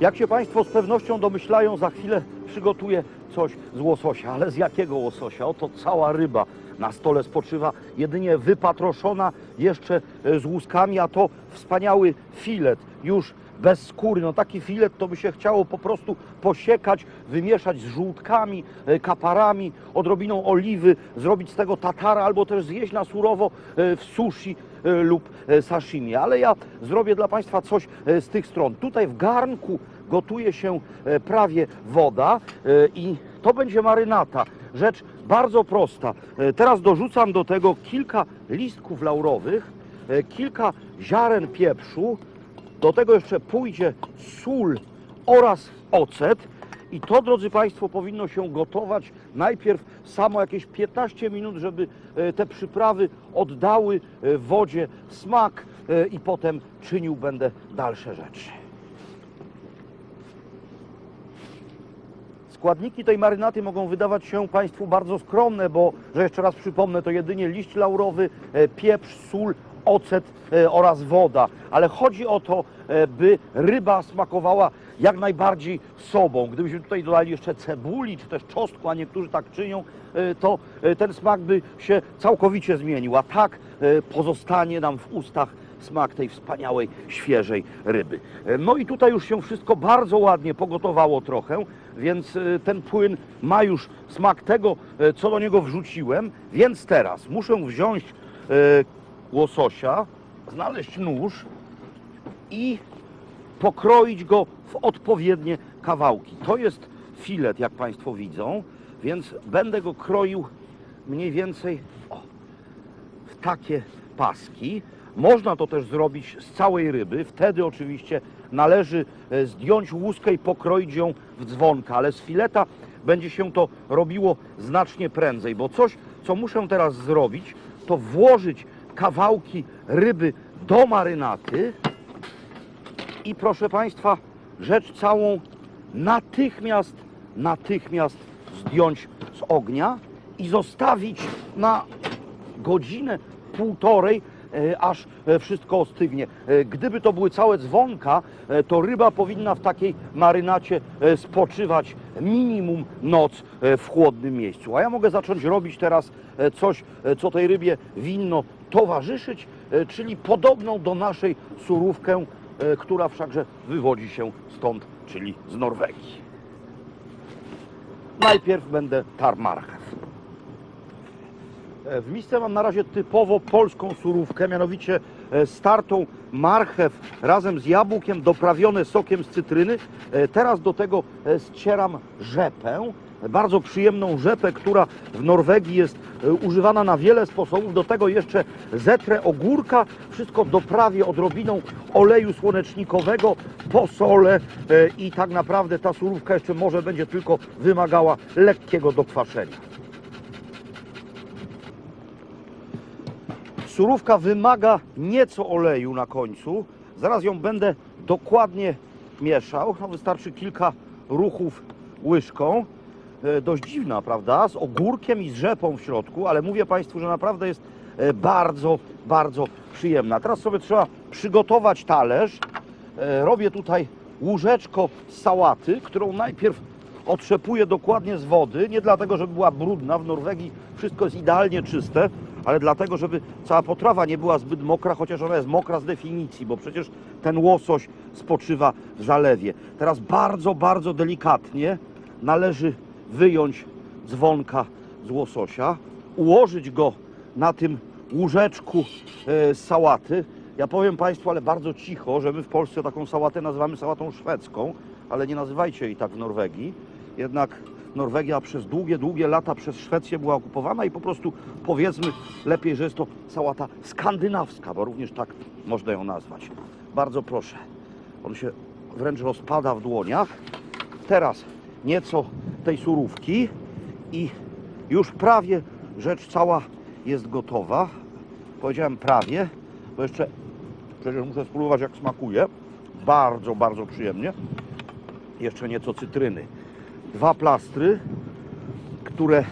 Jak się Państwo z pewnością domyślają, za chwilę przygotuję coś z łososia. Ale z jakiego łososia? Oto cała ryba na stole spoczywa, jedynie wypatroszona jeszcze e, z łuskami, a to wspaniały filet, już bez skóry. No taki filet to by się chciało po prostu posiekać, wymieszać z żółtkami, e, kaparami, odrobiną oliwy, zrobić z tego tatara albo też zjeść na surowo e, w sushi lub e, sashimi. Ale ja zrobię dla Państwa coś e, z tych stron. Tutaj w garnku gotuje się e, prawie woda e, i to będzie marynata. Rzecz bardzo prosta. E, Teraz dorzucam do tego kilka listków laurowych, e, kilka ziaren pieprzu, do tego jeszcze pójdzie sól oraz ocet. I to, drodzy Państwo, powinno się gotować najpierw samo jakieś 15 minut, żeby e, te przyprawy oddały e, wodzie smak e, i potem czynił będę dalsze rzeczy. Składniki tej marynaty mogą wydawać się Państwu bardzo skromne, bo, że jeszcze raz przypomnę, to jedynie liść laurowy, pieprz, sól, ocet oraz woda. Ale chodzi o to, by ryba smakowała jak najbardziej sobą. Gdybyśmy tutaj dodali jeszcze cebuli czy też czosnku, a niektórzy tak czynią, e, to e, ten smak by się całkowicie zmienił. A tak e, pozostanie nam w ustach smak tej wspaniałej, świeżej ryby. No i tutaj już się wszystko bardzo ładnie pogotowało trochę, więc ten płyn ma już smak tego, co do niego wrzuciłem. Więc teraz muszę wziąć łososia, znaleźć nóż i pokroić go w odpowiednie kawałki. To jest filet, jak Państwo widzą, więc będę go kroił mniej więcej o, w takie paski. Można to też zrobić z całej ryby. Wtedy oczywiście należy e, zdjąć łuskę i pokroić ją w dzwonka, ale z fileta będzie się to robiło znacznie prędzej, bo coś, co muszę teraz zrobić, to włożyć kawałki ryby do marynaty i proszę Państwa, rzecz całą natychmiast, natychmiast zdjąć z ognia i zostawić na godzinę, półtorej, e, aż e, wszystko ostygnie. E, Gdyby to były całe dzwonka, to ryba powinna w takiej marynacie spoczywać minimum noc w chłodnym miejscu. A ja mogę zacząć robić teraz coś, co tej rybie winno towarzyszyć, czyli podobną do naszej surówkę, która wszakże wywodzi się stąd, czyli z Norwegii. Najpierw będę tar marchew. E, W misce mam na razie typowo polską surówkę, mianowicie e, startą marchew razem z jabłkiem doprawione sokiem z cytryny. E, Teraz do tego e, ścieram rzepę, bardzo przyjemną rzepę, która w Norwegii jest e, używana na wiele sposobów. Do tego jeszcze zetrę ogórka, wszystko doprawię odrobiną oleju słonecznikowego, posolę e, i tak naprawdę ta surówka jeszcze może będzie tylko wymagała lekkiego dokwaszenia. Surówka wymaga nieco oleju na końcu. Zaraz ją będę dokładnie mieszał. No, wystarczy kilka ruchów łyżką. E, dość dziwna, prawda? Z ogórkiem i z rzepą w środku, ale mówię Państwu, że naprawdę jest e, bardzo, bardzo przyjemna. Teraz sobie trzeba przygotować talerz. E, Robię tutaj łóżeczko sałaty, którą najpierw otrzepuję dokładnie z wody, nie dlatego, żeby była brudna. W Norwegii wszystko jest idealnie czyste, ale dlatego, żeby cała potrawa nie była zbyt mokra, chociaż ona jest mokra z definicji, bo przecież ten łosoś spoczywa w zalewie. Teraz bardzo, bardzo delikatnie należy wyjąć dzwonka z łososia, ułożyć go na tym łóżeczku e, sałaty. Ja powiem Państwu, ale bardzo cicho, że my w Polsce taką sałatę nazywamy sałatą szwedzką, ale nie nazywajcie jej tak w Norwegii. Jednak Norwegia przez długie, długie lata przez Szwecję była okupowana i po prostu powiedzmy lepiej, że jest to sałata skandynawska, bo również tak można ją nazwać. Bardzo proszę. On się wręcz rozpada w dłoniach. Teraz nieco tej surówki i już prawie rzecz cała jest gotowa. Powiedziałem prawie, bo jeszcze przecież muszę spróbować jak smakuje. Bardzo, bardzo przyjemnie. Jeszcze nieco cytryny. Dwa plastry, które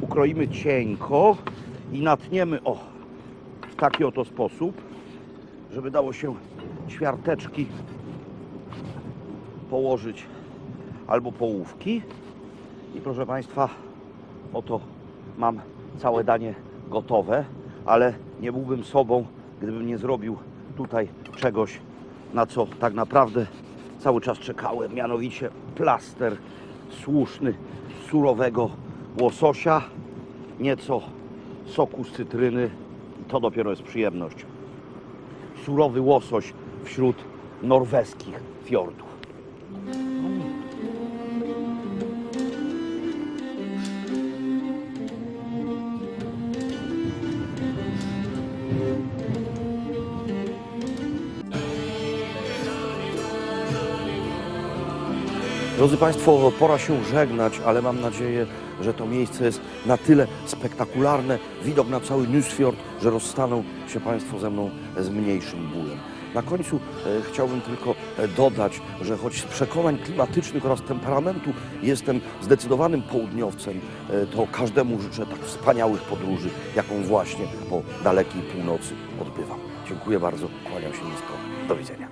ukroimy cienko i natniemy o w taki oto sposób, żeby dało się ćwiarteczki położyć albo połówki. I proszę Państwa, oto mam całe danie gotowe, ale nie byłbym sobą, gdybym nie zrobił tutaj czegoś, na co tak naprawdę cały czas czekałem, mianowicie plaster słuszny surowego łososia, nieco soku z cytryny i to dopiero jest przyjemność. Surowy łosoś wśród norweskich fiordów. Drodzy Państwo, pora się żegnać, ale mam nadzieję, że to miejsce jest na tyle spektakularne, widok na cały Nysfjord, że rozstaną się Państwo ze mną z mniejszym bólem. Na końcu e, chciałbym tylko e, dodać, że choć z przekonań klimatycznych oraz temperamentu jestem zdecydowanym południowcem, e, to każdemu życzę tak wspaniałych podróży, jaką właśnie po dalekiej północy odbywam. Dziękuję bardzo, kłaniam się nisko. Do widzenia.